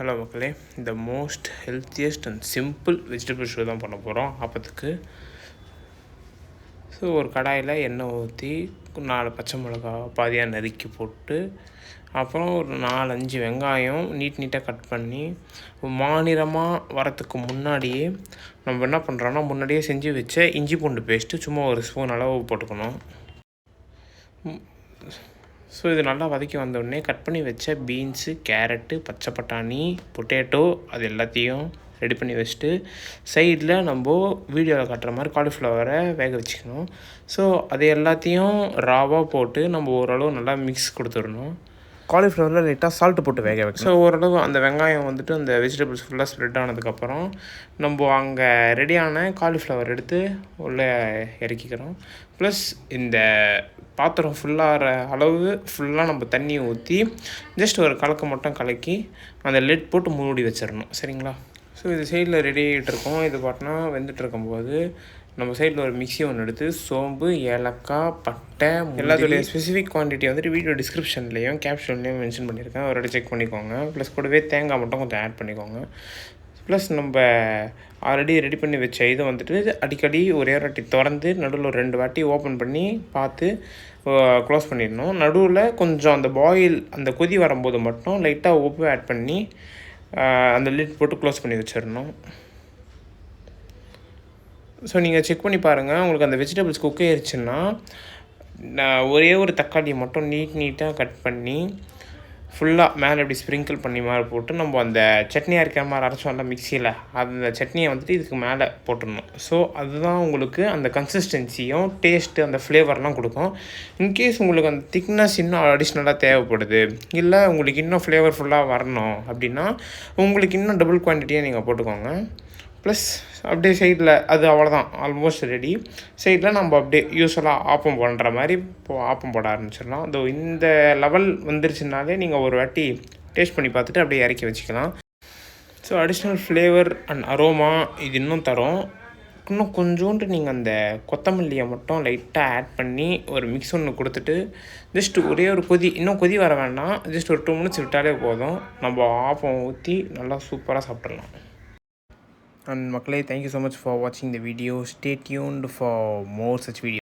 Hello மக்களே இந்த most healthiest and simple vegetable show தான் பண்ண போகிறோம் அப்போத்துக்கு. ஸோ ஒரு கடாயில் எண்ணெய் ஊற்றி நாலு பச்சை மிளகா பாதியாக நறுக்கி போட்டு அப்புறம் ஒரு நாலஞ்சு வெங்காயம் நீட் நீட்டாக கட் பண்ணி மாநிலமாக வரத்துக்கு முன்னாடியே நம்ம என்ன பண்ணுறோன்னா முன்னாடியே செஞ்சு வச்ச இஞ்சி பூண்டு பேஸ்ட்டு சும்மா ஒரு ஸ்பூன் அளவு போட்டுக்கணும். ஸோ இது நல்லா வதக்கி வந்தோடனே கட் பண்ணி வச்ச பீன்ஸு கேரட்டு பச்சை பட்டாணி பொட்டேட்டோ அது எல்லாத்தையும் ரெடி பண்ணி வச்சுட்டு சைடில் நம்ம வீடியோவில் காட்டுற மாதிரி காலிஃப்ளவரை வேக வச்சுக்கணும். ஸோ அது எல்லாத்தையும் ராவாக போட்டு நம்ம ஓரளவு நல்லா மிக்ஸ் கொடுத்துடணும். காலிஃப்ளவரில் லைட்டாக சால்ட்டு போட்டு வேக வைக்கணும். ஸோ ஓரளவு அந்த வெங்காயம் வந்துட்டு அந்த வெஜிடபிள்ஸ் ஃபுல்லாக ஸ்ப்ரெட் ஆனதுக்கப்புறம் நம்ம அங்கே ரெடியான காலிஃப்ளவர் எடுத்து உள்ளே இறக்கிக்கிறோம். ப்ளஸ் இந்த பாத்திரம் ஃபுல்லாகிற அளவு ஃபுல்லாக நம்ம தண்ணியை ஊற்றி ஜஸ்ட் ஒரு கலக்க மட்டும் கலக்கி அந்த லெட் போட்டு மூடி வச்சிடணும். சரிங்களா? ஸோ இது சைடில் ரெடி ஆகிட்டு இருக்கோம். இது பாட்டினா வெந்துட்டு இருக்கும்போது நம்ம சைடில் ஒரு மிக்ஸி ஒன்று எடுத்து சோம்பு ஏலக்காய் பட்டை எல்லாத்துடைய ஸ்பெசிஃபிக் குவான்டிட்டி வந்துட்டு வீடியோ டிஸ்கிரிப்ஷன்லேயும் கேப்ஷன்லேயும் மென்ஷன் பண்ணியிருக்கேன். ஒரு செக் பண்ணிக்கோங்க. ப்ளஸ் கூடவே தேங்காய் மட்டும் கொஞ்சம் ஆட் பண்ணிக்கோங்க. ப்ளஸ் நம்ம ஆல்ரெடி ரெடி பண்ணி வச்ச இதை வந்துட்டு அடிக்கடி ஒரே ஒரு வாட்டி திறந்து நடுவில் ஒரு ரெண்டு வாட்டி ஓப்பன் பண்ணி பார்த்து க்ளோஸ் பண்ணிடணும். நடுவில் கொஞ்சம் அந்த பாயில் அந்த கொதி வரும்போது மட்டும் லைட்டாக உப்பு ஆட் பண்ணி அந்த லிட் போட்டு க்ளோஸ் பண்ணி வச்சிடணும். ஸோ நீங்கள் செக் பண்ணி பாருங்கள் உங்களுக்கு அந்த வெஜிடபிள்ஸ் குக் ஆயிடுச்சுன்னா நான் ஒரே ஒரு தக்காளியை மட்டும் நீட் நீட்டாக கட் பண்ணி ஃபுல்லாக மேலே இப்படி ஸ்ப்ரிங்கிள் பண்ணி மாதிரி போட்டு நம்ம அந்த சட்னி இருக்கிற மாதிரி அரைச்சோம்ல மிக்சியில் அந்த சட்னியை வந்துட்டு இதுக்கு மேலே போட்டுடணும். ஸோ அதுதான் உங்களுக்கு அந்த கன்சிஸ்டன்சியும் டேஸ்ட்டு அந்த ஃப்ளேவர்லாம் கொடுக்கும். இன்கேஸ் உங்களுக்கு அந்த திக்னஸ் இன்னும் அடிஷ்னலாக தேவைப்படுது இல்லை உங்களுக்கு இன்னும் ஃப்ளேவர்ஃபுல்லாக வரணும் அப்படின்னா உங்களுக்கு இன்னும் டபுள் குவான்டிட்டியாக நீங்கள் போட்டுக்கோங்க. ப்ளஸ் அப்படியே சைடில் அது அவ்வளோதான் ஆல்மோஸ்ட் ரெடி சைடில் நம்ம அப்படியே யூஸ்வலாக ஆப்பம் பண்ணுற மாதிரி இப்போது ஆப்பம் போட ஆரம்பிச்சிடலாம். அதோ இந்த லெவல் வந்துருச்சுனாலே நீங்கள் ஒரு வாட்டி டேஸ்ட் பண்ணி பார்த்துட்டு அப்படியே இறக்கி வச்சுக்கலாம். So additional flavour and aroma இது இன்னும் தரும். இன்னும் கொஞ்சோண்டு நீங்கள் அந்த கொத்தமல்லியை மட்டும் லைட்டாக ஆட் பண்ணி ஒரு மிக்ஸ் ஒன்று கொடுத்துட்டு ஜஸ்ட் ஒரே ஒரு கொதி இன்னும் கொதி வர வேண்டாம். ஜஸ்ட் ஒரு டூ மினிட்ஸ் விட்டாலே போதும். நம்ம ஆப்பம் ஊற்றி நல்லா சூப்பராக சாப்பிட்றலாம் and Maklay thank you so much for watching the video. Stay tuned for more such videos.